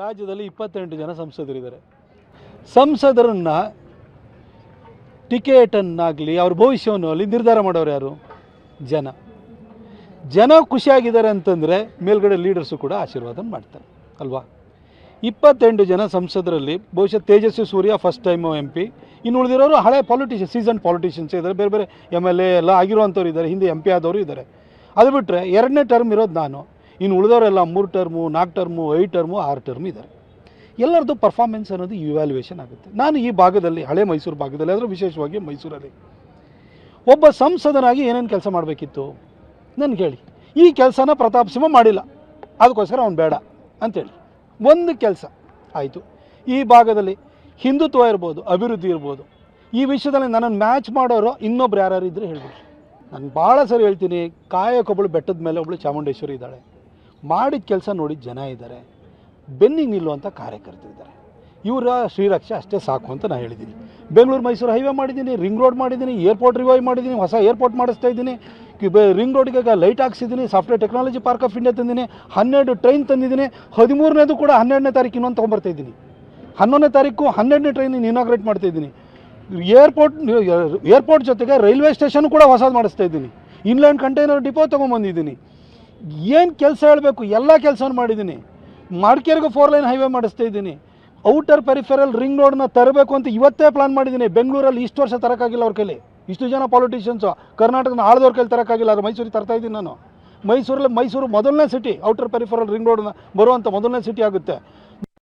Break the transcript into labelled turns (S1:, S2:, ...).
S1: ರಾಜ್ಯದಲ್ಲಿ ಇಪ್ಪತ್ತೆಂಟು ಜನ ಸಂಸದರಿದ್ದಾರೆ. ಸಂಸದರನ್ನ ಟಿಕೆಟನ್ನಾಗಲಿ ಅವ್ರ ಭವಿಷ್ಯವನ್ನು ಅಲ್ಲಿ ನಿರ್ಧಾರ ಮಾಡೋರು ಯಾರು? ಜನ. ಜನ ಖುಷಿಯಾಗಿದ್ದಾರೆ ಅಂತಂದರೆ ಮೇಲ್ಗಡೆ ಲೀಡರ್ಸು ಕೂಡ ಆಶೀರ್ವಾದ ಮಾಡ್ತಾರೆ, ಅಲ್ವಾ? ಇಪ್ಪತ್ತೆಂಟು ಜನ ಸಂಸದರಲ್ಲಿ ಬಹುಶಃ Tejasvi Surya first time M P ಇನ್ನು ಉಳಿದಿರೋರು ಹಳೆ ಪಾಲಿಟಿಷಿಯನ್ ಸೀಸನ್ ಪಾಲಿಟಿಷಿಯನ್ಸ್ ಇದ್ದಾರೆ. ಬೇರೆ ಬೇರೆ ಎಂ ಎಲ್ ಎ ಎಲ್ಲ ಆಗಿರುವಂಥವ್ರು ಇದ್ದಾರೆ. ಹಿಂದೆ ಎಂ ಪಿ ಆದವರು ಇದ್ದಾರೆ. ಅದು ಬಿಟ್ಟರೆ ಎರಡನೇ ಟರ್ಮ್ ಇರೋದು ನಾನು. ಇನ್ನು ಉಳಿದವರೆಲ್ಲ ಮೂರು ಟರ್ಮು, ನಾಲ್ಕು ಟರ್ಮು, ಐದು ಟರ್ಮು, ಆರು ಟರ್ಮ್ ಇದ್ದಾರೆ ಎಲ್ಲರದ್ದು ಪರ್ಫಾರ್ಮೆನ್ಸ್ ಅನ್ನೋದು ಇವ್ಯಾಲ್ಯೂಯೇಷನ್ ಆಗುತ್ತೆ. ನಾನು ಈ ಭಾಗದಲ್ಲಿ, ಹಳೆ ಮೈಸೂರು ಭಾಗದಲ್ಲಿ ಆದರೂ ವಿಶೇಷವಾಗಿ ಮೈಸೂರಲ್ಲಿ. ಒಬ್ಬ ಸಂಸದನಾಗಿ ಏನೇನು ಕೆಲಸ ಮಾಡಬೇಕಿತ್ತು? ನನಗೆ ಹೇಳಿ. ಈ ಕೆಲಸನ ಪ್ರತಾಪ್ ಸಿಂಹ ಮಾಡಿಲ್ಲ. ಅದಕ್ಕೋಸ್ಕರ ಅವ್ನು ಬೇಡ ಅಂತೇಳಿ. ಒಂದು ಕೆಲಸ ಆಯಿತು. ಈ ಭಾಗದಲ್ಲಿ ಹಿಂದುತ್ವ ಇರ್ಬೋದು, ಅಭಿವೃದ್ಧಿ ಇರ್ಬೋದು. ಈ ವಿಷಯದಲ್ಲಿ ನನ್ನನ್ನು ಮ್ಯಾಚ್ ಮಾಡೋರು ಇನ್ನೊಬ್ರು ಯಾರು ಇದ್ದರೆ ಹೇಳ್ಬಿಡಿ ನಾನು ಭಾಳ ಸರಿ ಹೇಳ್ತೀನಿ. ಕಾಯಕ್ಕೊಬ್ಬಳು ಬೆಟ್ಟದ ಮೇಲೆ ಒಬ್ಬಳು ಚಾಮುಂಡೇಶ್ವರಿ ಇದ್ದಾಳೆ. ಮಾಡಿದ ಕೆಲಸ ನೋಡಿದ ಜನ ಇದ್ದಾರೆ ಬೆನ್ನಿಗೆ ನಿಲ್ಲುವಂಥ ಕಾರ್ಯಕರ್ತರಿದ್ದಾರೆ ಇವರ ಶ್ರೀರಕ್ಷೆ ಅಷ್ಟೇ ಸಾಕು ಅಂತ ನಾನು ಹೇಳಿದ್ದೀನಿ. ಬೆಂಗಳೂರು, ಮೈಸೂರು ಹೈವೇ ಮಾಡಿದ್ದೀನಿ ರಿಂಗ್ ರೋಡ್ ಮಾಡಿದ್ದೀನಿ ಏರ್ಪೋರ್ಟ್ ರಿವೈವ್ ಮಾಡಿದ್ದೀನಿ, ಹೊಸ ಏರ್ಪೋರ್ಟ್ ಮಾಡಿಸ್ತಾ ಇದ್ದೀನಿ. ರಿಂಗ್ ರೋಡ್ಗೆ ಈಗ light ಹಾಕ್ಸಿದ್ದೀನಿ software technology park of India ತಂದಿದ್ದೀನಿ, ಹನ್ನೆರಡು ಟ್ರೈನ್ ತಂದಿದ್ದೀನಿ, ಹದಿಮೂರನೇದು ಕೂಡ ಹನ್ನೆರಡನೇ ತಾರೀಕು ಇನ್ನೊಂದು ತೊಗೊಂಬರ್ತಾ ಇದ್ದೀನಿ. ಹನ್ನೊಂದನೇ ತಾರೀಕು ಹನ್ನೆರಡನೇ ಟ್ರೈನ್ ಇನಾಗ್ರೇಟ್ ಮಾಡ್ತಾ ಇದ್ದೀನಿ. ಏರ್ಪೋರ್ಟ್ ಏರ್ಪೋರ್ಟ್ ಜೊತೆಗೆ ರೈಲ್ವೆ ಸ್ಟೇಷನ್ ಕೂಡ ಹೊಸದು ಮಾಡಿಸ್ತಾ ಇದ್ದೀನಿ. ಇನ್ಲ್ಯಾಂಡ್ ಕಂಟೈನರ್ ಡಿಪೋ ತೊಗೊಂಬಂದಿದ್ದೀನಿ. ಏನು ಕೆಲಸ ಹೇಳಬೇಕು? ಎಲ್ಲ ಕೆಲಸವನ್ನು ಮಾಡಿದ್ದೀನಿ ಮಡಿಕೇರಿಗೂ ಫೋರ್ ಲೈನ್ ಹೈವೇ ಮಾಡಿಸ್ತಾ ಇದ್ದೀನಿ. ಔಟರ್ ಪೆರಿಫೆರಲ್ ರಿಂಗ್ ರೋಡ್ನ ತರಬೇಕು ಅಂತ ಇವತ್ತೇ ಪ್ಲಾನ್ ಮಾಡಿದ್ದೀನಿ ಬೆಂಗಳೂರಲ್ಲಿ ಇಷ್ಟು ವರ್ಷ ತರೋಕ್ಕಾಗಿಲ್ಲ ಅವ್ರ ಕೈಲಿ. ಇಷ್ಟು ಜನ ಪಾಲಿಟಿಷಿಯನ್ಸು ಕರ್ನಾಟಕನ ಆಳ್ದವ್ರ ಕೈಲಿ ತರೋಕ್ಕಾಗಿಲ್ಲ ಅದು ಮೈಸೂರಿಗೆ ತರ್ತಾ ಇದ್ದೀನಿ ನಾನು. ಮೈಸೂರಲ್ಲಿ ಮೈಸೂರು ಮೊದಲನೇ ಸಿಟಿ ಔಟರ್ ಪೆರಿಫೆರಲ್ ರಿಂಗ್ ರೋಡ್ನ ಬರುವಂಥ ಮೊದಲನೇ ಸಿಟಿ ಆಗುತ್ತೆ.